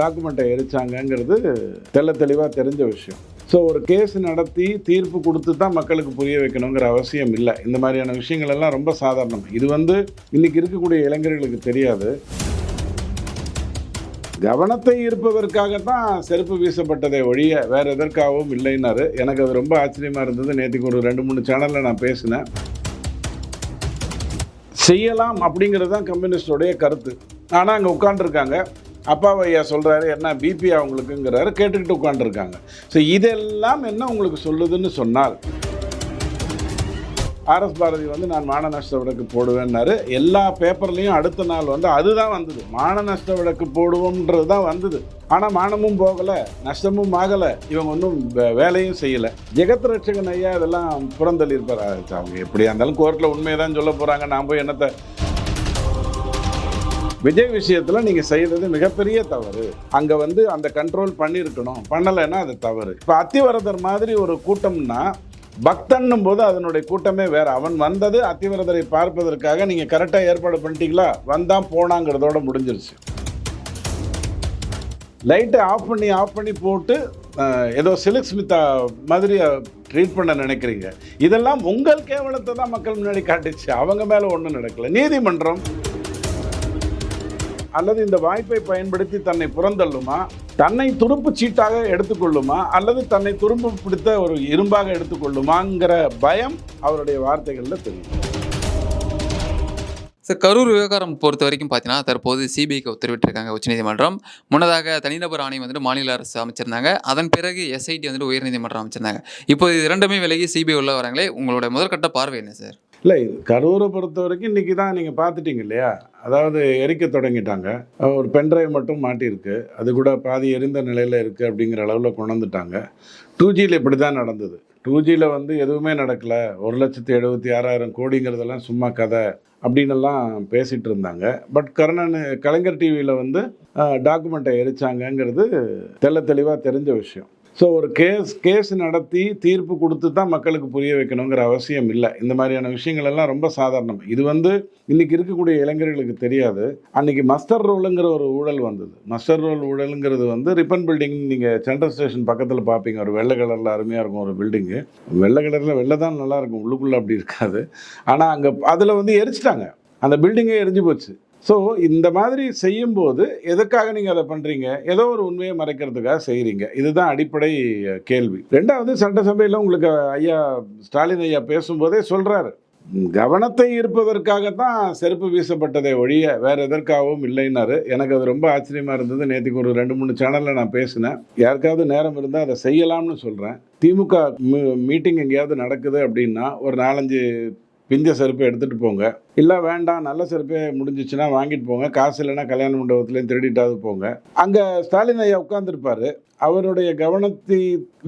டாக்குமெண்ட்டை எரிச்சாங்கங்கிறது தெள்ள தெளிவாக தெரிஞ்ச விஷயம். ஸோ ஒரு கேஸ் நடத்தி தீர்ப்பு கொடுத்து தான் மக்களுக்கு புரிய வைக்கணுங்கிற அவசியம் இல்லை. இந்த மாதிரியான விஷயங்கள் எல்லாம் ரொம்ப சாதாரணம். இது வந்து இன்னைக்கு இருக்கக்கூடிய இளைஞர்களுக்கு தெரியாது. கவனத்தை ஈர்ப்பதற்காகத்தான் செருப்பு வீசப்பட்டதை ஒழிய வேற எதற்காகவும் இல்லைன்னாரு. எனக்கு அது ரொம்ப ஆச்சரியமா இருந்தது. நேற்றுக்கு ஒரு ரெண்டு மூணு சேனல்ல நான் பேசினேன். செய்யலாம் அப்படிங்கிறது தான் கம்யூனிஸ்டோடைய கருத்து. ஆனால் அங்கே உட்காந்துருக்காங்க அப்பாவை ஐயா சொல்கிறாரு என்ன பிபி அவங்களுக்குங்கிறாரு கேட்டுக்கிட்டு உட்காந்துருக்காங்க ஸோ இதெல்லாம் என்ன உங்களுக்கு சொல்லுதுன்னு சொன்னால் ஆர்எஸ் பாரதி வந்து நான் மான நஷ்ட விளக்கு போடுவேன்னாரு. எல்லா பேப்பர்லேயும் அடுத்த நாள் வந்து அதுதான் வந்தது. மான நஷ்ட விளக்கு போடுவோம்ன்றது தான் வந்தது. ஆனால் மானமும் போகலை நஷ்டமும் ஆகலை இவங்க ஒன்றும் வே- வேலையும் செய்யலை. ஜெகத் ரட்சகன் ஐயா இதெல்லாம் புறந்தள்ளியிருப்பார். அவங்க எப்படியா இருந்தாலும் கோர்ட்டில் உண்மையை தான் சொல்ல போகிறாங்க நான் போய் என்னத்தை விஜய் விஷயத்தில் நீங்கள் செய்கிறது மிகப்பெரிய தவறு. அங்கே வந்து அந்த கண்ட்ரோல் பண்ணியிருக்கணும் பண்ணலைன்னா அது தவறு. இப்போ அத்திவரதர் மாதிரி ஒரு கூட்டம்னா பக்தன்னும் போது அதனுடைய கூட்டமே வேற. அவன் வந்தது அத்திவரதரை பார்ப்பதற்காக நீங்கள் கரெக்டாக ஏற்பாடு பண்ணிட்டீங்களா? வந்தான் போனாங்கிறதோட முடிஞ்சிருச்சு. லைட்டை ஆஃப் பண்ணி ஆஃப் பண்ணி போட்டு ஏதோ சிலிக் ஸ்மிதா மாதிரி ட்ரீட் பண்ண நினைக்கிறீங்க. இதெல்லாம் உங்கள் கேவலத்தை தான் மக்கள் முன்னாடி காட்டுச்சு. அவங்க மேலே ஒன்றும் நடக்கல. நீதிமன்றம் அல்லது இந்த வாய்ப்பை பயன்படுத்தி தன்னை புறந்தள்ளுமா? தன்னை துருப்பு சீட்டாக எடுத்துக்கொள்ளுமா? அல்லது தன்னை துரும்பு பிடித்த ஒரு இரும்பாக எடுத்துக்கொள்ளுமாங்கிற பயம் அவருடைய வார்த்தைகளில் தெரியும். சார் கரூர் விவகாரம் பொறுத்த வரைக்கும் பார்த்தீங்கன்னா தற்போது சிபிஐக்கு உத்தரவிட்டிருக்காங்க உச்சநீதிமன்றம். முன்னதாக தனிநபர் ஆணையம் வந்துட்டு மாநில அரசு அமைச்சிருந்தாங்க. அதன் பிறகு எஸ்ஐடி வந்துட்டு உயர்நீதிமன்றம் அமைச்சிருந்தாங்க. இப்போ இது இரண்டுமே விலகி சிபிஐ உள்ள வராங்களே உங்களோட முதற்கட்ட பார்வை என்ன சார் இல்லை கரூரை பொறுத்த வரைக்கும் இன்றைக்கி தான் நீங்கள் பார்த்துட்டீங்க இல்லையா? அதாவது எரிக்க தொடங்கிட்டாங்க. ஒரு பென்ட்ரைவ் மட்டும் மாட்டியிருக்கு. அது கூட பாதி எரிந்த நிலையில் இருக்குது அப்படிங்கிற அளவில் கொண்டு வந்துட்டாங்க. டூ ஜியில் இப்படி தான் நடந்தது. டூ ஜியில் வந்து எதுவுமே நடக்கலை. ஒரு லட்சத்தி எழுபத்தி ஆறாயிரம் கோடிங்கிறதெல்லாம் சும்மா கதை அப்படின்னு எல்லாம் பேசிகிட்டு இருந்தாங்க. பட் கருணன் கலைஞர் டிவியில் வந்து டாக்குமெண்ட்டை எரிச்சாங்கங்கிறது தெள்ள தெளிவாக தெரிஞ்ச விஷயம். ஸோ ஒரு கேஸ் கேஸ் நடத்தி தீர்ப்பு கொடுத்து தான் மக்களுக்கு புரிய வைக்கணுங்கிற அவசியம் இல்லை. இந்த மாதிரியான விஷயங்கள் எல்லாம் ரொம்ப சாதாரணம். இது வந்து இன்னைக்கு இருக்கக்கூடிய இளைஞர்களுக்கு தெரியாது. அன்னைக்கு மஸ்டர் ரோலுங்கிற ஒரு ஊழல் வந்தது. மஸ்டர் ரோல் ஊழலுங்கிறது வந்து ரிப்பன் பில்டிங் நீங்கள் சென்ட்ரல் ஸ்டேஷன் பக்கத்தில் பார்ப்பீங்க ஒரு வெள்ளை கலரில் அருமையாக இருக்கும் ஒரு பில்டிங்கு வெள்ளை கலரில் வெள்ளை தான் நல்லாயிருக்கும் உள்ளுக்குள்ளே அப்படி இருக்காது. ஆனால் அங்கே அதில் வந்து எரிச்சிட்டாங்க. அந்த பில்டிங்கே எரிஞ்சு போச்சு. ஸோ இந்த மாதிரி செய்யும்போது எதுக்காக நீங்கள் அதை பண்ணுறீங்க ஏதோ ஒரு உண்மையை மறைக்கிறதுக்காக செய்கிறீங்க இதுதான் அடிப்படை கேள்வி. ரெண்டாவது சட்டசபையில் உங்களுக்கு ஐயா ஸ்டாலின் ஐயா பேசும்போதே சொல்கிறாரு கவனத்தை ஈர்ப்பதற்காகத்தான் செருப்பு வீசப்பட்டதை ஒழிய வேற எதற்காகவும் இல்லைன்னாரு. எனக்கு அது ரொம்ப ஆச்சரியமா இருந்தது. நேற்றுக்கு ஒரு ரெண்டு மூணு சேனல்ல நான் பேசினேன். யாருக்காவது நேரம் இருந்தால் அதை செய்யலாம்னு சொல்றேன். திமுக மீட்டிங் எங்கேயாவது நடக்குது அப்படின்னா ஒரு நாலஞ்சு பிஞ்ச செருப்பை எடுத்துகிட்டு போங்க. இல்லை வேண்டாம் நல்ல செருப்பே முடிஞ்சிச்சுன்னா வாங்கிட்டு போங்க. காசு இல்லைன்னா கல்யாண மண்டபத்துலேயும் திருடிட்டாவது போங்க. அங்கே ஸ்டாலின் ஐயா உட்காந்துருப்பார் அவருடைய கவனத்தை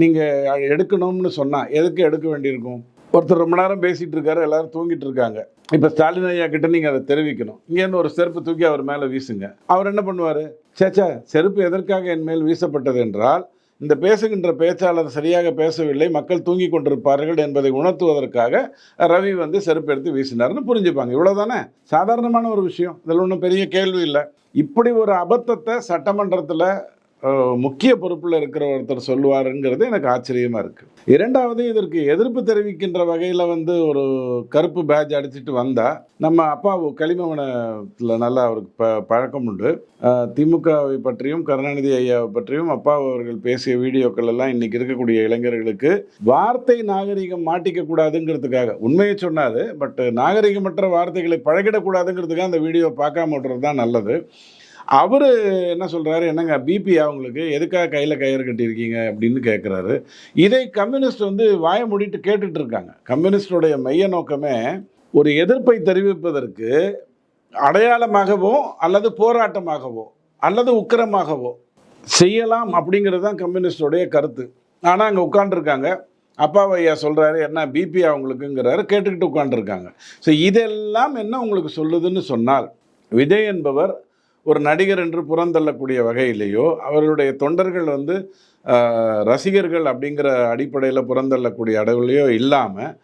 நீங்கள் எடுக்கணும்னு சொன்னால் எதுக்கு எடுக்க வேண்டியிருக்கும்? ஒருத்தர் ரொம்ப நேரம் பேசிகிட்டு இருக்காரு எல்லாரும் தூங்கிட்டு இருக்காங்க. இப்போ ஸ்டாலின் ஐயா கிட்ட நீங்கள் அதை தெரிவிக்கணும். இங்கேருந்து ஒரு செருப்பு தூக்கி அவர் மேலே வீசுங்க. அவர் என்ன பண்ணுவார்? சேச்சா செருப்பு எதற்காக என் மேல் வீசப்பட்டது என்றால் இந்த பேசுகின்ற பேச்சாளர் சரியாக பேசவில்லை மக்கள் தூங்கி கொண்டிருப்பார்கள் என்பதை உணர்த்துவதற்காக ரவி வந்து செருப்பு எடுத்து வீசினார்னு புரிஞ்சுப்பாங்க. இவ்வளோதானே சாதாரணமான ஒரு விஷயம். இதில் ஒன்றும் பெரிய கேள்வி இல்லை. இப்படி ஒரு அபத்தத்தை சட்டமன்றத்தில் முக்கிய பொறுப்பில் இருக்கிற ஒருத்தர் சொல்லுவாருங்கிறது எனக்கு ஆச்சரியமாக இருக்குது இரண்டாவது இதற்கு எதிர்ப்பு தெரிவிக்கின்ற வகையில் வந்து ஒரு கருப்பு பேட்ச் அடிச்சிட்டு வந்தால் நம்ம அப்பா களிமவனத்தில் நல்லா அவருக்கு ப பழக்கம் உண்டு. திமுகவை பற்றியும் கருணாநிதி ஐயாவை பற்றியும் அப்பா அவர்கள் பேசிய வீடியோக்கள் எல்லாம் இன்றைக்கி இருக்கக்கூடிய இளைஞர்களுக்கு வார்த்தை நாகரிகம் மாட்டிக்கக்கூடாதுங்கிறதுக்காக உண்மையை சொன்னார் பட் நாகரிகமற்ற வார்த்தைகளை பழகிடக்கூடாதுங்கிறதுக்காக அந்த வீடியோ பார்க்காம விடுறது தான் நல்லது. அவர் என்ன சொல்கிறாரு என்னங்க பிபி அவங்களுக்கு எதுக்காக கையில் கயிறு கட்டியிருக்கீங்க? அப்படின்னு கேட்குறாரு இதை கம்யூனிஸ்ட் வந்து வாய மூடிட்டு கேட்டுட்டு இருக்காங்க. கம்யூனிஸ்டுடைய மைய நோக்கமே ஒரு எதிர்ப்பை தெரிவிப்பதற்கு அடையாளமாகவோ அல்லது போராட்டமாகவோ அல்லது உக்கிரமாகவோ செய்யலாம் அப்படிங்கிறது தான் கம்யூனிஸ்டோடைய கருத்து. ஆனால் அங்கே உட்காந்துருக்காங்க அப்பாவை ஐயா சொல்கிறாரு என்ன பிபி அவங்களுக்குங்கிறாரு கேட்டுக்கிட்டு உட்காந்துருக்காங்க ஸோ இதெல்லாம் என்ன உங்களுக்கு சொல்லுதுன்னு சொன்னால் விஜய் என்பவர் ஒரு நடிகர் என்று புறந்தள்ளக்கூடிய வகையிலேயோ அவருடைய தொண்டர்கள் வந்து ரசிகர்கள் அப்படிங்கிற அடிப்படையில் புறந்தள்ளக்கூடிய அளவுலையோ இல்லாமல்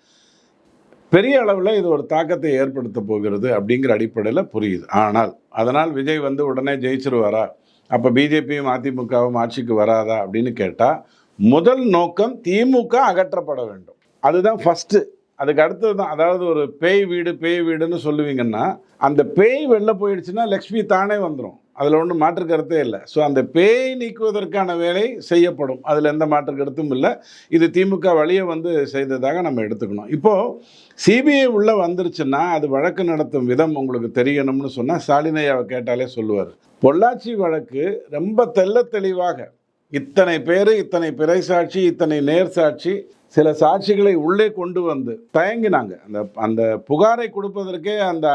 பெரிய அளவில் இது ஒரு தாக்கத்தை ஏற்படுத்த போகிறது அப்படிங்கிற அடிப்படையில் புரியுது. ஆனால் அதனால் விஜய் வந்து உடனே ஜெயிச்சிருவாரா? அப்போ பிஜேபியும் அதிமுகவும் ஆட்சிக்கு வராதா அப்படின்னு கேட்டால் முதல் நோக்கம் திமுக அகற்றப்பட வேண்டும். அதுதான் ஃபஸ்ட்டு அதுக்கு அடுத்தது தான் அதாவது ஒரு பேய் வீடு பேய் வீடுன்னு சொல்லுவீங்கன்னா அந்த பேய் வெளில போயிடுச்சுன்னா லக்ஷ்மி தானே வந்துடும் அதில் ஒன்றும் மாற்று கருத்தே இல்லை. ஸோ அந்த பேய் நீக்குவதற்கான வேலை செய்யப்படும். அதில் எந்த மாற்று கருத்தும் இல்லை. இது திமுக வழியை வந்து செய்ததாக நம்ம எடுத்துக்கணும். இப்போது சிபிஐ உள்ளே வந்துருச்சுன்னா அது வழக்கு நடத்தும் விதம் உங்களுக்கு தெரியணும்னு சொன்னால் ஸ்டாலினையாவை கேட்டாலே சொல்லுவார். பொள்ளாச்சி வழக்கு ரொம்ப தெள்ள தெளிவாக இத்தனை பேர் இத்தனை பிறை சாட்சி இத்தனை நேர் சாட்சி சில சாட்சிகளை உள்ளே கொண்டு வந்து தயங்கினாங்க. அந்த அந்த புகாரை கொடுப்பதற்கே அந்த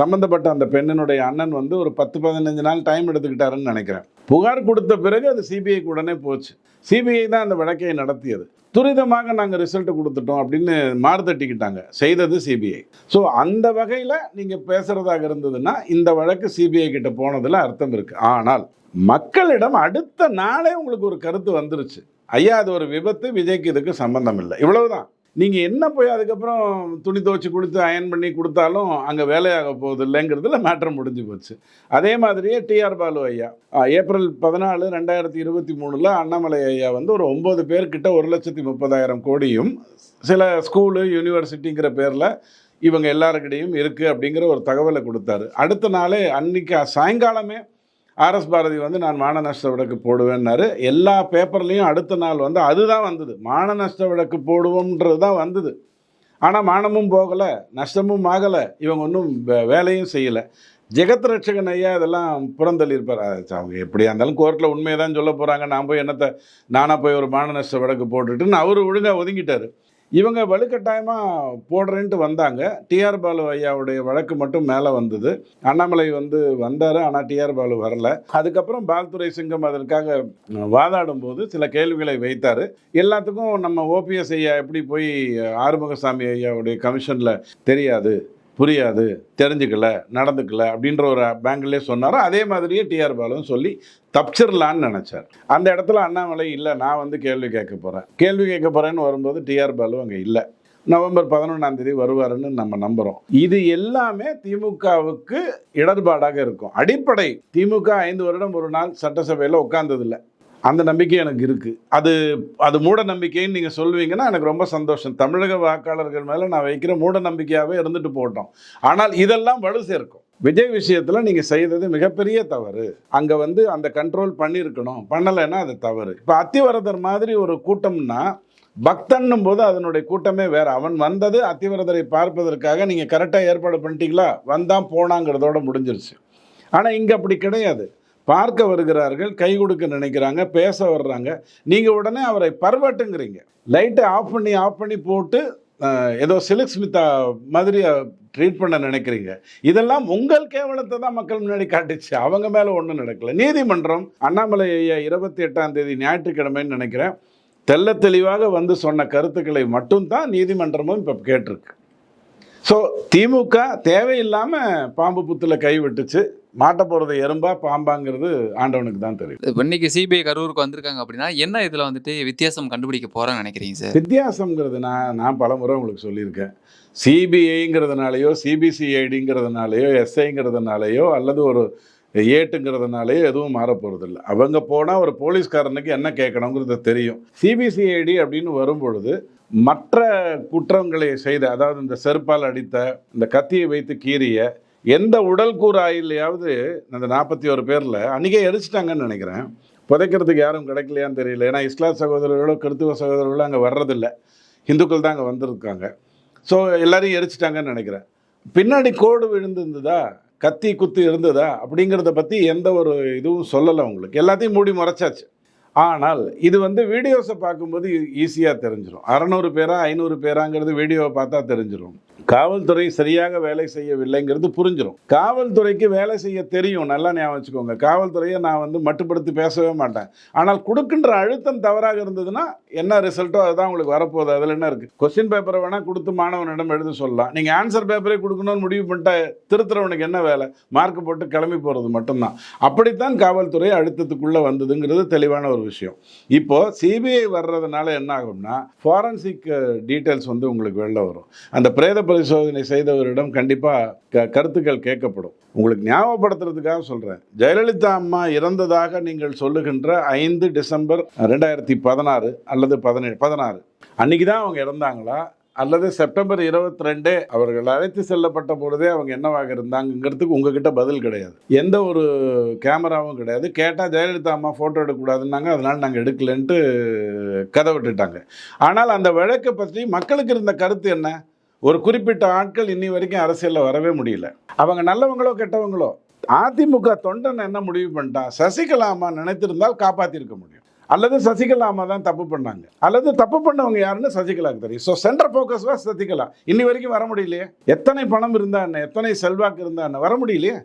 சம்பந்தப்பட்ட அந்த பெண்ணினுடைய அண்ணன் வந்து ஒரு பத்து பதினஞ்சு நாள் டைம் எடுத்துக்கிட்டாருன்னு நினைக்கிறேன். புகார் கொடுத்த பிறகு அது சிபிஐக்கு உடனே போச்சு. சிபிஐ தான் அந்த வழக்கை நடத்தியது. துரிதமாக நாங்கள் ரிசல்ட் கொடுத்துட்டோம் அப்படின்னு மாறுதட்டிக்கிட்டாங்க செய்தது சிபிஐ ஸோ அந்த வகையில் நீங்கள் பேசுகிறதாக இருந்ததுன்னா இந்த வழக்கு சிபிஐ கிட்ட போனதில் அர்த்தம் இருக்குது ஆனால் மக்களிடம் அடுத்த நாளே உங்களுக்கு ஒரு கருத்து வந்துருச்சு. ஐயா அது ஒரு விபத்து விஜய்க்கு இதுக்கு சம்பந்தம் இல்லை இவ்வளவுதான். நீங்கள் என்ன போய் அதுக்கப்புறம் துணி துவச்சி கொடுத்து அயன் பண்ணி கொடுத்தாலும் அங்கே வேலையாக போகுது இல்லைங்கிறதுல மேட்ரு முடிஞ்சு போச்சு. அதே மாதிரியே டிஆர் பாலு ஐயா. ஏப்ரல் பதினாலு ரெண்டாயிரத்தி இருபத்தி மூணில் அண்ணாமலை ஐயா வந்து ஒரு ஒம்பது பேர்கிட்ட ஒரு லட்சத்தி முப்பதாயிரம் கோடியும் சில ஸ்கூலு யூனிவர்சிட்டிங்கிற பேரில் இவங்க எல்லாருக்கிட்டையும் இருக்குது அப்படிங்கிற ஒரு தகவலை கொடுத்தாரு. அடுத்த நாளே அன்னைக்கு சாயங்காலமே ஆர்எஸ் பாரதி வந்து நான் மான நஷ்ட வழக்கு போடுவேன்னாரு. எல்லா பேப்பர்லேயும் அடுத்த நாள் வந்து அதுதான் வந்தது. மான நஷ்ட வழக்கு போடுவோம்ன்றது தான் வந்தது. ஆனால் மானமும் போகலை நஷ்டமும் ஆகலை இவங்க ஒன்றும் வேலையும் செய்யலை. ஜெகத் ரட்சகன் ஐயா இதெல்லாம் புறந்தள்ளியிருப்பார். அவங்க எப்படியா இருந்தாலும் கோர்ட்டில் உண்மையை தான் சொல்ல போகிறாங்க நான் போய் என்னத்தை நானாக போய் ஒரு மான நஷ்ட வழக்கு போட்டுட்டுன்னு அவர் ஒழுங்காக ஒதுங்கிட்டார். இவங்க வலுக்கட்டாயமாக போடுறேன்ட்டு வந்தாங்க. டிஆர் பாலு ஐயாவுடைய வழக்கு மட்டும் மேலே வந்தது. அண்ணாமலை வந்து வந்தார் ஆனால் டிஆர் பாலு வரல. அதுக்கப்புறம் பால்துரை சிங்கம் அதற்காக வாதாடும் போது சில கேள்விகளை வைத்தார். எல்லாத்துக்கும் நம்ம ஓபிஎஸ் ஐயா எப்படி போய் ஆறுமுகசாமி ஐயாவுடைய கமிஷனில் தெரியாது. புரியாது தெரிஞ்சுக்கல நடந்துக்கல அப்படின்ற ஒரு பேங்கிலே சொன்னாரோ அதே மாதிரியே டிஆர் பாலுவும் சொல்லி தப்பிச்சிடலான்னு நினச்சார். அந்த இடத்துல அண்ணாமலை இல்லை நான் வந்து கேள்வி கேட்க போகிறேன் கேள்வி கேட்க போகிறேன்னு வரும்போது டிஆர் பாலு அங்கே இல்லை. நவம்பர் பதினொன்றாம் தேதி வருவாருன்னு நம்ம நம்புகிறோம் இது எல்லாமே திமுகவுக்கு இடர்பாடாக இருக்கும். அடிப்படை திமுக ஐந்து வருடம் ஒரு நாள் சட்டசபையில் உட்கார்ந்ததில்லை. அந்த நம்பிக்கை எனக்கு இருக்குது அது அது மூட நம்பிக்கைன்னு நீங்கள் சொல்லுவீங்கன்னா எனக்கு ரொம்ப சந்தோஷம். தமிழக வாக்காளர்கள் மேலே நான் வைக்கிற மூட நம்பிக்கையாகவே இருந்துட்டு போட்டோம். ஆனால் இதெல்லாம் வலு சேர்க்கும். விஜய் விஷயத்தில் நீங்கள் செய்தது மிகப்பெரிய தவறு. அங்கே வந்து அந்த கண்ட்ரோல் பண்ணியிருக்கணும். பண்ணலைன்னா அது தவறு. இப்போ அத்திவரதர் மாதிரி ஒரு கூட்டம்னா பக்தன்னும் போது அதனுடைய கூட்டமே வேறு. அவன் வந்தது அத்திவரதரை பார்ப்பதற்காக நீங்கள் கரெக்டாக ஏற்பாடு பண்ணிட்டீங்களா? வந்தான் போனாங்கிறதோட முடிஞ்சிருச்சு. ஆனால் இங்கே அப்படி கிடையாது. பார்க்க வருகிறார்கள் கை கொடுக்க நினைக்கிறாங்க பேச வர்றாங்க. நீங்கள் உடனே அவரை பர்வட்டுங்கிறீங்க. லைட்டை ஆஃப் பண்ணி ஆஃப் பண்ணி போட்டு ஏதோ சிலிக் ஸ்மிதா மாதிரி ட்ரீட் பண்ண நினைக்கிறீங்க. இதெல்லாம் உங்கள் கேவலத்தை தான் மக்கள் முன்னாடி காட்டுச்சு. அவங்க மேலே ஒன்றும் நடக்கல. நீதிமன்றம் அண்ணாமலை ஐயா இருபத்தி எட்டாம் தேதி ஞாயிற்றுக்கிழமைன்னு நினைக்கிறேன். தெள்ள தெளிவாக வந்து சொன்ன கருத்துக்களை மட்டும்தான் நீதிமன்றமும் இப்போ கேட்டிருக்கு. ஸோ திமுக தேவையில்லாமல் பாம்பு புத்தில் கை விட்டுச்சு. மாட்ட போகிறது எறும்பா பாம்பாங்கிறது ஆண்டவனுக்கு தான் தெரியும். இப்போ இன்னைக்கு சிபிஐ கரூருக்கு வந்திருக்காங்க அப்படின்னா என்ன இதில் வந்துட்டு வித்தியாசம் கண்டுபிடிக்க போகிறான்னு நினைக்கிறீங்க சார்? வித்தியாசங்கிறது நான் நான் பல முறை உங்களுக்கு சொல்லியிருக்கேன். சிபிஐங்கிறதுனாலையோ சிபிசிஐடிங்கிறதுனாலையோ எஸ்ஐங்கிறதுனாலையோ அல்லது ஒரு ஏட்டுங்கிறதுனாலையோ எதுவும் மாற போகிறதில்ல அவங்க போனால் ஒரு போலீஸ்காரனுக்கு என்ன கேட்கணுங்கிறது தெரியும். சிபிசிஐடி அப்படின்னு வரும்பொழுது மற்ற குற்றங்களை செய்த அதாவது இந்த செருப்பால் அடித்த இந்த கத்தியை வைத்து கீறிய எந்த உடல் கூறு ஆயிலையாவது அந்த நாற்பத்தி ஒரு பேரில் அன்றைக்கே எரிச்சிட்டாங்கன்னு நினைக்கிறேன். புதைக்கிறதுக்கு யாரும் கிடைக்கலையான்னு தெரியல. ஏன்னா இஸ்லாம் சகோதரர்களோ கிறித்துவ சகோதரர்களோ அங்கே வர்றதில்ல. இந்துக்கள் தான் அங்கே வந்திருக்காங்க. ஸோ எல்லாரையும் எரிச்சிட்டாங்கன்னு நினைக்கிறேன். பின்னாடி கோடு விழுந்திருந்ததா? கத்தி குத்து இருந்ததா? அப்படிங்கிறத பற்றி எந்த ஒரு இதுவும் சொல்லலை உங்களுக்கு எல்லாத்தையும் மூடி மறைச்சாச்சு. ஆனால் இது வந்து வீடியோஸை பார்க்கும்போது ஈஸியாக தெரிஞ்சிடும் அறநூறு பேரா ஐநூறு பேராங்கிறது வீடியோவை பார்த்தா தெரிஞ்சிடும் காவல்துறை சரியாக வேலை செய்யவில்லைங்கிறது புரிஞ்சிடும் காவல்துறைக்கு வேலை செய்ய தெரியும் நல்லா ஞாபகம் வச்சுக்கோங்க. காவல்துறையை நான் வந்து மட்டுப்படுத்தி பேசவே மாட்டேன். ஆனால் கொடுக்கின்ற அழுத்தம் தவறாக இருந்ததுன்னா என்ன ரிசல்ட்டோ அதுதான் உங்களுக்கு வரப்போகுது. அதில் என்ன இருக்குது கொஸ்டின் பேப்பரை வேணால் கொடுத்து மாணவனிடம் எழுத சொல்லலாம். நீங்கள் ஆன்சர் பேப்பரே கொடுக்கணும்னு முடிவு பண்ணிட்டா திருத்துறவனுக்கு என்ன வேலை? மார்க் போட்டு கிளம்பி போகிறது மட்டும்தான். அப்படித்தான் காவல்துறை அழுத்தத்துக்குள்ளே வந்ததுங்கிறது தெளிவான ஒரு விஷயம். இப்போது சிபிஐ வர்றதுனால என்ன ஆகும்னா ஃபாரன்சிக் டீட்டெயில்ஸ் வந்து உங்களுக்கு வெளில வரும். அந்த பிரேத பரிசோதனை செய்தவரிடம் கண்டிப்பாக க கருத்துக்கள் கேட்கப்படும். உங்களுக்கு ஞாபகப்படுத்துறதுக்காக சொல்கிறேன் ஜெயலலிதா அம்மா இறந்ததாக நீங்கள் சொல்லுகின்ற ஐந்து டிசம்பர் ரெண்டாயிரத்தி பதினாறு அல்லது பதினேழு பதினாறு. அன்னைக்கு தான் அவங்க இறந்தாங்களா? அல்லது செப்டம்பர் இருபத்தி ரெண்டே அவர்கள் அழைத்து செல்லப்பட்ட பொழுதே அவங்க என்னவாக இருந்தாங்கிறதுக்கு உங்ககிட்ட பதில் கிடையாது. எந்த ஒரு கேமராவும் கிடையாது. கேட்டால் ஜெயலலிதா அம்மா ஃபோட்டோ எடுக்கக்கூடாதுன்னாங்க அதனால் நாங்கள் எடுக்கலைன்ட்டு கதை விட்டுட்டாங்க. ஆனால் அந்த வழக்கை பற்றி மக்களுக்கு இருந்த கருத்து என்ன? ஒரு குறிப்பிட்ட ஆட்கள் இன்னி வரைக்கும் அரசியலில் வரவே முடியல. அவங்க நல்லவங்களோ கெட்டவங்களோ அதிமுக தொண்டன் என்ன முடிவு பண்ணிட்டான் சசிகலாமா நினைத்திருந்தால் காப்பாற்றிருக்க முடியும். அல்லது சசிகலாமா தான் தப்பு பண்ணாங்க. அல்லது தப்பு பண்ணவங்க யாருன்னு சசிகலாவுக்கு தெரியும். So centre focus Sasikala. இன்னி வரைக்கும் வர முடியலையே? எத்தனை பணம் இருந்தா என்ன? எத்தனை செல்வாக்கு இருந்தா என்ன? வர முடியலையே?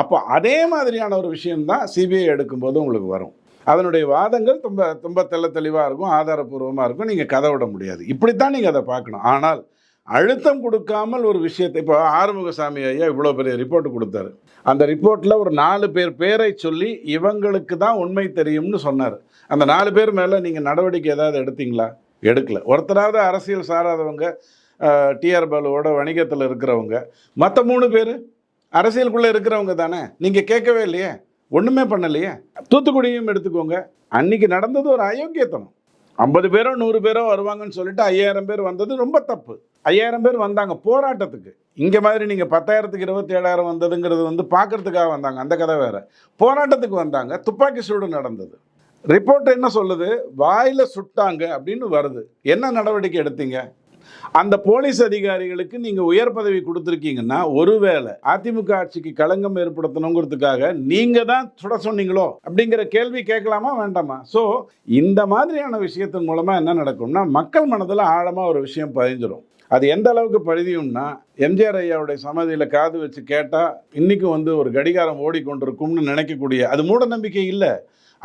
அப்போ அதே மாதிரியான ஒரு விஷயம்தான் சிபிஐ எடுக்கும்போது உங்களுக்கு வரும். அதனுடைய வாதங்கள் ரொம்ப ரொம்ப தெள்ள தெளிவாக இருக்கும் ஆதாரப்பூர்வமாக இருக்கும். நீங்கள் கதை விட முடியாது. இப்படித்தான் நீங்கள் அதை பார்க்கணும். ஆனால் அழுத்தம் கொடுக்காமல் ஒரு விஷயத்தை இப்போ ஆறுமுகசாமி ஐயா இவ்வளோ பெரிய ரிப்போர்ட் கொடுத்தாரு. அந்த ரிப்போர்ட்டில் ஒரு நாலு பேர் பேரை சொல்லி இவங்களுக்கு தான் உண்மை தெரியும்னு சொன்னார். அந்த நாலு பேர் மேலே நீங்கள் நடவடிக்கை ஏதாவது எடுத்தீங்களா? எடுக்கல. ஒருத்தராவது அரசியல் சாராதவங்க டிஆர் பாலுவோட வணிகத்தில் இருக்கிறவங்க மற்ற மூணு பேர் அரசியலுக்குள்ளே இருக்கிறவங்க தானே? நீங்கள் கேட்கவே இல்லையே. ஒன்றுமே பண்ணலையே. தூத்துக்குடியும் எடுத்துக்கோங்க. அன்னைக்கு நடந்தது ஒரு அயோக்கியத்தனம். ஐம்பது பேரோ நூறு பேரோ வருவாங்கன்னு சொல்லிட்டு ஐயாயிரம் பேர் வந்தது ரொம்ப தப்பு. ஐயாயிரம் பேர் வந்தாங்க போராட்டத்துக்கு. இங்கே மாதிரி நீங்கள் பத்தாயிரத்துக்கு இருபத்தி ஏழாயிரம் வந்ததுங்கிறது வந்து பார்க்கறதுக்காக வந்தாங்க. அந்த கதை வேறு. போராட்டத்துக்கு வந்தாங்க. துப்பாக்கி சூடு நடந்தது. ரிப்போர்ட் என்ன சொல்லுது? வாயில் சுட்டாங்க அப்படின்னு வருது. என்ன நடவடிக்கை எடுத்தீங்க? அந்த போலீஸ் அதிகாரிகளுக்கு நீங்கள் உயர் பதவி கொடுத்துருக்கீங்கன்னா ஒருவேளை அதிமுக ஆட்சிக்கு களங்கம் ஏற்படுத்தணுங்கிறதுக்காக நீங்கள் தான் சுட சொன்னீங்களோ? அப்படிங்கிற கேள்வி கேட்கலாமா வேண்டாமா? ஸோ இந்த மாதிரியான விஷயத்தின் மூலமாக என்ன நடக்கும்னா மக்கள் மனதில் ஆழமாக ஒரு விஷயம் பதிஞ்சிடும் அது எந்த அளவுக்கு பழுதியும்னா எம்ஜிஆர் ஐயாவுடைய சமாதியில் காது வச்சு கேட்டால் இன்னைக்கும் வந்து ஒரு கடிகாரம் ஓடிக்கொண்டிருக்கும்னு நினைக்கக்கூடிய அது மூட நம்பிக்கை இல்லை.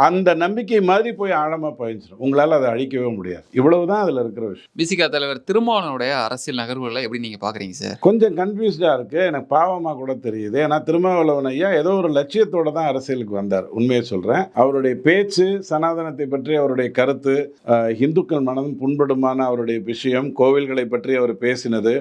அந்த நம்பிக்கை மாதிரி போய் ஆழமாக பதிஞ்சிடும் உங்களால் அதை அழிக்கவே முடியாது. இவ்வளவுதான் அதில் இருக்கிற விஷயம். பிசிகா தலைவர் திருமாவளவனுடைய அரசியல் நகர்வுகளை எப்படி நீங்க பாக்குறீங்க சார்? கொஞ்சம் கன்ஃபியூஸ்டாக இருக்குது எனக்கு பாவமாக கூட தெரியுது. ஏன்னா திருமாவளவன் ஐயா ஏதோ ஒரு லட்சியத்தோட தான் அரசியலுக்கு வந்தார். உண்மையை சொல்கிறேன் அவருடைய பேச்சு சனாதனத்தை பற்றி அவருடைய கருத்து இந்துக்கள் மனதும் புண்படுமான அவருடைய விஷயம் கோவில்களை பற்றி அவர் பேசினது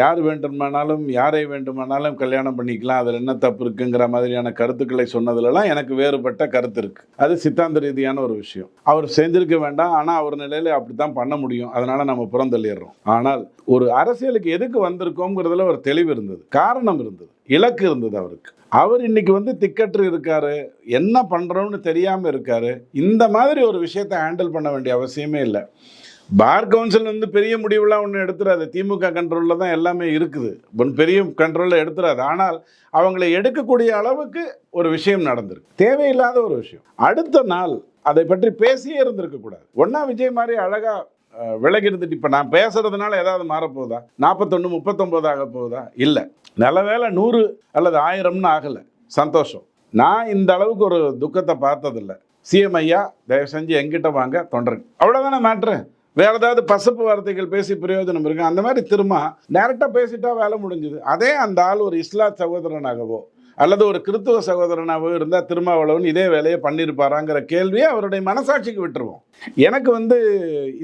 யார் வேண்டுமானாலும் யாரை வேண்டுமானாலும் கல்யாணம் பண்ணிக்கலாம். அதில் என்ன தப்பு இருக்குங்கிற மாதிரியான கருத்துக்களை சொன்னதுலலாம் எனக்கு வேறுபட்ட கருத்து இருக்குது அது சித்தாந்த ரீதியான ஒரு விஷயம். அவர் செஞ்சிருக்க வேண்டாம் ஆனால் அவர் நிலையில் அப்படி தான் பண்ண முடியும். அதனால நம்ம புறந்தள்ளிடுறோம். ஆனால் ஒரு அரசியலுக்கு எதுக்கு வந்திருக்கோங்கிறதுல ஒரு தெளிவு இருந்தது காரணம் இருந்தது இலக்கு இருந்தது அவருக்கு. அவர் இன்னைக்கு வந்து திக்கற்று இருக்காரு என்ன பண்றோம்னு தெரியாம இருக்காரு. இந்த மாதிரி ஒரு விஷயத்தை ஹேண்டில் பண்ண வேண்டிய அவசியமே இல்லை. பார் கவுன்சில் வந்து பெரிய முடிவுலாம் ஒன்றும் எடுத்துறாது. திமுக கண்ட்ரோலில் தான் எல்லாமே இருக்குது. ஒன் பெரிய கண்ட்ரோலில் எடுத்துறாது. ஆனால் அவங்களை எடுக்கக்கூடிய அளவுக்கு ஒரு விஷயம் நடந்திருக்கு. தேவையில்லாத ஒரு விஷயம். அடுத்த நாள் அதை பற்றி பேசியே இருந்திருக்கக்கூடாது ஒன்றா விஜய் மாதிரி அழகாக விலகி இருந்துட்டு இப்போ நான் பேசுறதுனால ஏதாவது மாறப்போகுதா நாற்பத்தொன்று முப்பத்தொம்போது ஆக போகுதா இல்லை. நல்ல வேலை நூறு அல்லது ஆயிரம்னு ஆகலை. சந்தோஷம். நான் இந்த அளவுக்கு ஒரு துக்கத்தை பார்த்ததில்ல. சிஎம் ஐயா தயவு செஞ்சு எங்கிட்ட வாங்க தொண்டருக்கு அவ்வளோதானே மேட்ரு வேற ஏதாவது பசப்பு வார்த்தைகள் பேசி பிரயோஜனம் இருக்கு. அந்த மாதிரி திரும்ப டேரெக்டாக பேசிட்டா வேலை முடிஞ்சுது. அதே அந்த ஆள் ஒரு இஸ்லாத் சகோதரனாகவோ அல்லது ஒரு கிறித்துவ சகோதரனாகவோ இருந்தால் திருமாவளவன் இதே வேலையை பண்ணியிருப்பாராங்கிற கேள்வியை அவருடைய மனசாட்சிக்கு விட்டுருவோம். எனக்கு வந்து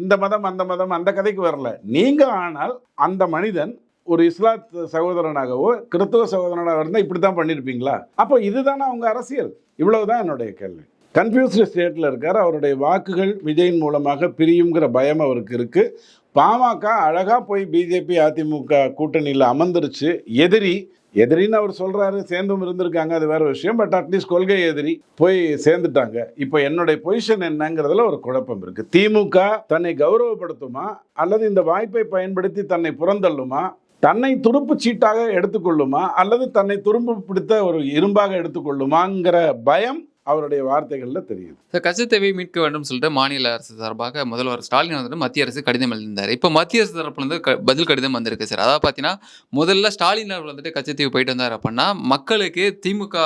இந்த மதம் அந்த மதம் அந்த கதைக்கு வரல. நீங்கள் ஆனால் அந்த மனிதன் ஒரு இஸ்லாத் சகோதரனாகவோ கிறித்துவ சகோதரனாக இருந்தால் இப்படி தான் பண்ணியிருப்பீங்களா? அப்போ இதுதானே அவங்க அரசியல்? இவ்வளவுதான் என்னுடைய கேள்வி. கன்ஃபியூஸ்டு ஸ்டேட்டில் இருக்கார். அவருடைய வாக்குகள் விஜயின் மூலமாக பிரியுங்கிற பயம் அவருக்கு இருக்குது பாமக அழகாக போய் பிஜேபி அதிமுக கூட்டணியில் அமர்ந்துருச்சு. எதிரி எதிரின்னு அவர் சொல்கிறாரு சேர்ந்தும் இருந்திருக்காங்க. அது வேறு விஷயம். பட் அட்லீஸ்ட் கொள்கை எதிரி போய் சேர்ந்துட்டாங்க. இப்போ என்னுடைய பொசிஷன் என்னங்கிறதுல ஒரு குழப்பம் இருக்குது திமுக தன்னை கௌரவப்படுத்துமா? அல்லது இந்த வாய்ப்பை பயன்படுத்தி தன்னை புறந்தள்ளுமா? தன்னை துருப்பு சீட்டாக எடுத்துக்கொள்ளுமா? அல்லது தன்னை துரும்பு பிடித்த ஒரு இரும்பாக எடுத்துக்கொள்ளுமாங்கிற பயம் அவருடைய வார்த்தைகளில் தெரியுது. சார் கச்சத்தேவை மீட்க வேண்டும் சொல்லிட்டு மாநில அரசு சார்பாக முதல்வர் ஸ்டாலின் வந்துட்டு மத்திய அரசு கடிதம் எழுதியிருந்தார். இப்போ மத்திய அரசு தரப்புல இருந்து க- பதில் கடிதம் வந்திருக்கு சார். அதாவது பார்த்தீங்கன்னா முதல்ல ஸ்டாலின் அவர்கள் வந்துட்டு கச்சத்தீவு போயிட்டு வந்தார் அப்படின்னா மக்களுக்கு திமுக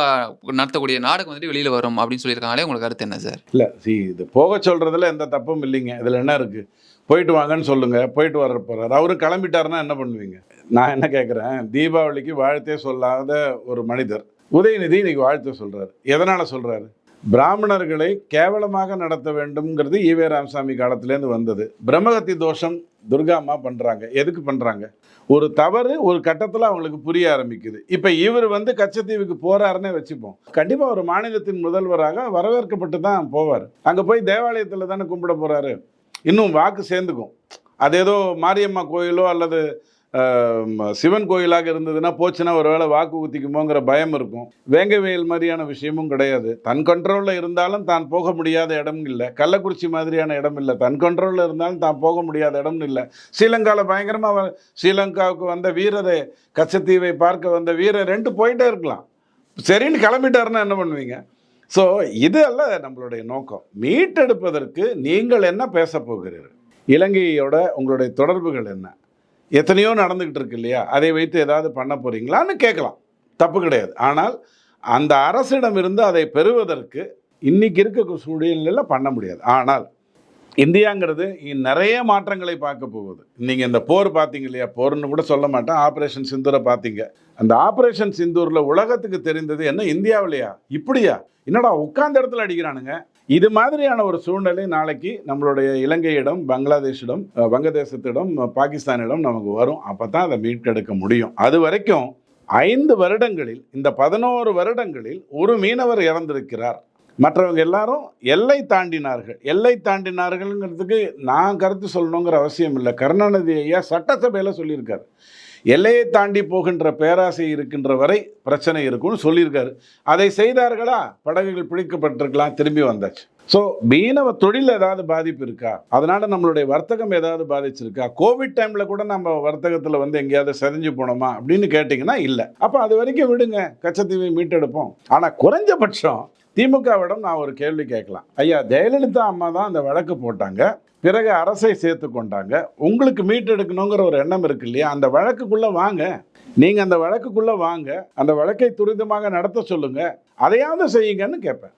நடத்தக்கூடிய நாடகம் வந்துட்டு வெளியில வரும் அப்படின்னு சொல்லியிருக்காங்களே உங்களுக்கு கருத்து என்ன சார்? இல்லை சி இது போக சொல்கிறதுல எந்த தப்பும் இல்லைங்க. இதில் என்ன இருக்குது போயிட்டு வாங்கன்னு சொல்லுங்கள் போயிட்டு வர போகிறார் அவரு கிளம்பிட்டாருன்னா என்ன பண்ணுவீங்க? நான் என்ன கேட்குறேன் தீபாவளிக்கு வாழ்த்தே சொல்லாத ஒரு மனிதர் உதயநிதி இன்னைக்கு வாழ்த்து சொல்கிறாரு எதனால் சொல்கிறாரு பிராமணர்களை கேவலமாக நடத்த வேண்டும்ங்கிறது ஈவே ராமசாமி காலத்திலேருந்து வந்தது. பிரம்மகத்தி தோஷம் துர்கா அம்மா பண்ணுறாங்க எதுக்கு பண்ணுறாங்க ஒரு தவறு ஒரு கட்டத்தில் அவங்களுக்கு புரிய ஆரம்பிக்குது. இப்போ இவர் வந்து கச்சத்தீவுக்கு போகிறாருன்னே வச்சுப்போம். கண்டிப்பாக ஒரு மாநிலத்தின் முதல்வராக வரவேற்கப்பட்டு தான் போவார். அங்கே போய் தேவாலயத்தில் தானே கும்பிட போகிறாரு இன்னும் வாக்கு சேர்ந்துக்கும். அது ஏதோ மாரியம்மா கோயிலோ அல்லது சிவன் கோயிலாக இருந்ததுன்னா போச்சுன்னா ஒருவேளை வாக்கு ஊற்றிக்குமோங்கிற பயம் இருக்கும். வேங்க வயல் மாதிரியான விஷயமும் கிடையாது. தன் கண்ட்ரோலில் இருந்தாலும் தான் போக முடியாத இடம் இல்லை. கள்ளக்குறிச்சி மாதிரியான இடம் இல்லை. தன் கண்ட்ரோலில் இருந்தாலும் தான் போக முடியாத இடம்னு இல்லை. ஸ்ரீலங்காவில் பயங்கரமாக ஸ்ரீலங்காவுக்கு வந்த வீரரை கச்சத்தீவை பார்க்க வந்த வீரர் ரெண்டு போயிட்டே இருக்கலாம். சரின்னு கிளம்பிட்டாருன்னா என்ன பண்ணுவீங்க? ஸோ இது அல்ல நம்மளுடைய நோக்கம். மீட்டெடுப்பதற்கு நீங்கள் என்ன பேச போகிறீர்கள்? இலங்கையோட உங்களுடைய தொடர்புகள் என்ன? எத்தனையோ நடந்துக்கிட்டு இருக்கு இல்லையா அதை வைத்து ஏதாவது பண்ண போறீங்களான்னு கேட்கலாம். தப்பு கிடையாது. ஆனால் அந்த அரசிடம் இருந்து அதை பெறுவதற்கு இன்னைக்கு இருக்க சூழ்நிலையில் பண்ண முடியாது. ஆனால் இந்தியாங்கிறது இ- நிறைய மாற்றங்களை பார்க்க போகுது. நீங்கள் இந்த போர் பார்த்தீங்க இல்லையா? போர்னு கூட சொல்ல மாட்டேன். ஆப்ரேஷன் சிந்தூரை பார்த்தீங்க. அந்த ஆப்ரேஷன் சிந்தூரில் உலகத்துக்கு தெரிந்தது என்ன? இந்தியாவிலையா? இப்படியா? என்னடா உட்காந்த இடத்துல அடிக்கிறானுங்க. இது மாதிரியான ஒரு சூழ்நிலை நாளைக்கு நம்மளுடைய இலங்கையிடம் பங்களாதேஷிடம் வங்கதேசத்திடம் பாகிஸ்தானிடம் நமக்கு வரும். அப்போ தான் அதை மீட்டெடுக்க முடியும். அது வரைக்கும் ஐந்து வருடங்களில் இந்த பதினோரு வருடங்களில் ஒரு மீனவர் இறந்திருக்கிறார். மற்றவங்க எல்லாரும் எல்லை தாண்டினார்கள். எல்லை தாண்டினார்கள்ங்கிறதுக்கு நான் கருத்து சொல்லணுங்கிற அவசியம் இல்லை. கருணாநிதி ஐயா சட்டசபையில் சொல்லியிருக்காரு. எல்லையை தாண்டி போகின்ற பேராசை இருக்கின்ற வரை பிரச்சனை இருக்கும்னு சொல்லியிருக்காரு. அதை செய்தார்களா? படகுகள் பிடிக்கப்பட்டிருக்கலாம் திரும்பி வந்தாச்சு. ஸோ மீனவ தொழில் ஏதாவது பாதிப்பு இருக்கா? அதனால நம்மளுடைய வர்த்தகம் ஏதாவது பாதிச்சிருக்கா? கோவிட் டைமில் கூட நம்ம வர்த்தகத்தில் வந்து எங்கேயாவது செதஞ்சு போனோமா? அப்படின்னு கேட்டிங்கன்னா இல்லை. அப்போ அது வரைக்கும் விடுங்க. கச்சத்தீவை மீட்டெடுப்போம். ஆனால் குறைஞ்சபட்சம் திமுகவிடம் நான் ஒரு கேள்வி கேட்கலாம். ஐயா ஜெயலலிதா அம்மா தான் அந்த வழக்கு போட்டாங்க. பிறகு அரசை சேர்த்து கொண்டாங்க. உங்களுக்கு மீட்டெடுக்கணுங்கிற ஒரு எண்ணம் இருக்கு இல்லையா? அந்த வழக்குக்குள்ளே வாங்க. நீங்கள் அந்த வழக்குக்குள்ளே வாங்க. அந்த வழக்கை துரிதமாக நடத்த சொல்லுங்கள் அதையாவது செய்யுங்கன்னு கேட்பேன்